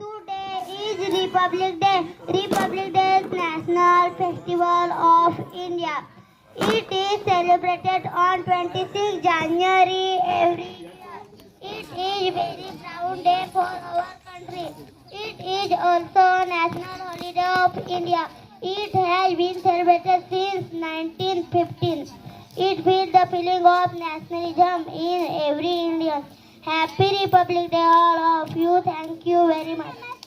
Today is Republic Day. Republic Day is National Festival of India. It is celebrated on 26 January every year. It is very proud day for our country. It is also national holiday of India. It has been celebrated since 1915. It feels the feeling of nationalism in every Indian. Happy Republic Day all of you. Thank you very much.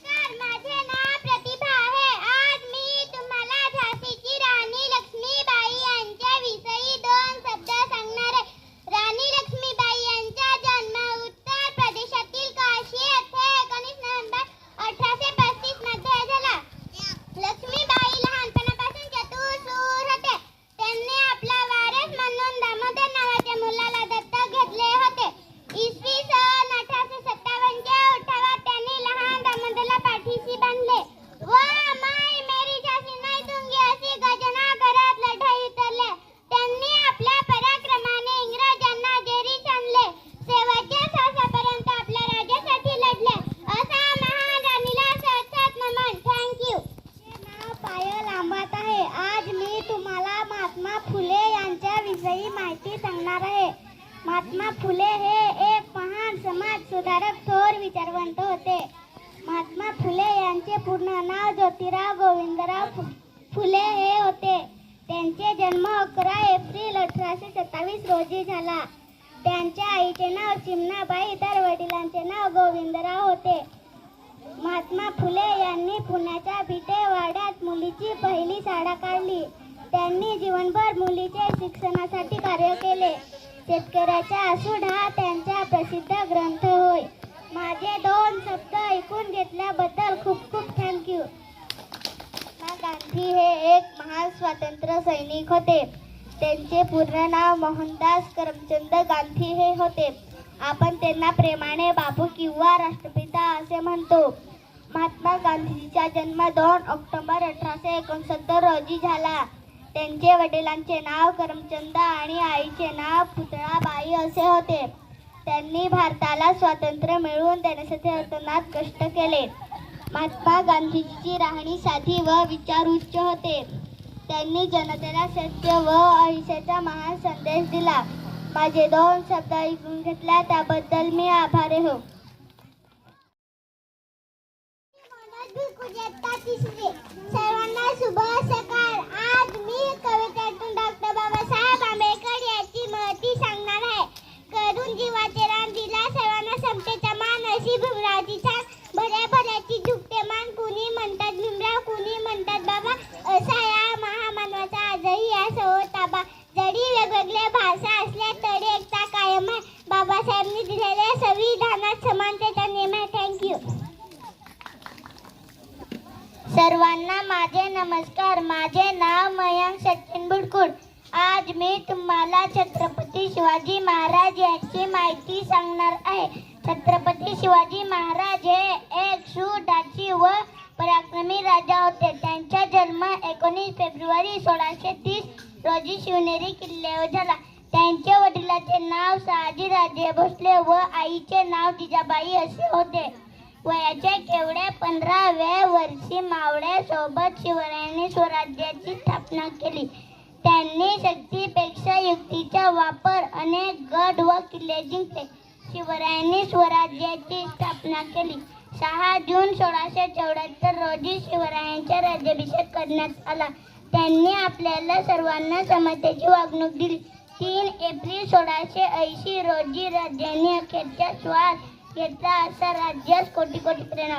फुले यांच्या विषयी माहिती सांगणार आहे. महात्मा फुले हे एक महान समाज सुधारक थोर विचारवंत होते. महात्मा फुले यांचे पूर्ण नाव ज्योतिराव गोविंदराव फु- फुले हे होते. त्यांचे जन्म अकरा एप्रिल अठराशे सत्तावीस रोजी झाला. त्यांच्या आईचे नाव चिमणाबाई तर वडिलांचे नाव गोविंदराव होते. महात्मा फुले यांनी पुण्याच्या भिटेवाड्यात मुलीची पहिली शाळा काढली. त्यांनी जीवनभर मुलीचे शिक्षणासाठी कार्य केले. शेतकऱ्याचा आसूड हा त्यांचा प्रसिद्ध ग्रंथ होय. माझे दोन शब्द ऐकून घेतल्याबद्दल खूप खूप थँक्यू महात्मा गांधी हे एक महान स्वातंत्र्य सैनिक होते. त्यांचे पूर्ण नाव मोहनदास करमचंद गांधी हे होते. आपण त्यांना प्रेमाने बापू किंवा राष्ट्रपिता असे म्हणतो. महात्मा गांधीजीचा जन्म दोन ऑक्टोबर अठराशे एकोणसत्तर रोजी झाला. त्यांचे वडिलांचे नाव करमचंद आणि आईचे नाव पुतळाबाई असे होते. त्यांनी भारताला स्वातंत्र्य मिळवून देण्यासाठी अतोनात कष्ट केले. महात्मा गांधीजीची राहणी साधी व विचार उच्च होते. त्यांनी जनतेला सत्य व अहिंसेचा महान संदेश दिला. माझे दोन शब्द ऐकून घेतल्या त्याबद्दल मी आभारी हो. सर्वांना सर्वांना माझे नमस्कार. माझे नाव मयांक सचिन बुडकुड. आज मी तुम्हाला छत्रपती शिवाजी महाराज यांची माहिती सांगणार आहे. छत्रपती शिवाजी महाराज हे एक सुडाची व पराक्रमी राजा होते. त्यांचा जन्म एकोणीस फेब्रुवारी सोळाशे तीस रोजी शिवनेरी किल्ल्यावर झाला. त्यांच्या वडिलाचे नाव शहाजीराजे भोसले व आईचे नाव जिजाबाई असे होते. वयाच्या केवढ्या पंधराव्या वर्षी मावळ्यासोबत शिवरायांनी स्वराज्याची स्थापना केली. त्यांनी शक्तीपेक्षा युक्तीचा वापर अनेक गड व किल्ले जिंकले. शिवरायांनी स्वराज्याची स्थापना केली. सहा जून सोळाशे चौऱ्याहत्तर रोजी शिवरायांचा राज्याभिषेक करण्यात आला. त्यांनी आपल्याला सर्वांना समतेची वागणूक दिली. तीन एप्रिल सोळाशे ऐंशी रोजी राज्याने अखेरचा श्वास ಗೆದ್ದ ರಾಜ್ಯ ಕೊಟ್ಟಿ ಕೊಟ್ಟಿ ಪ್ರೇರಣ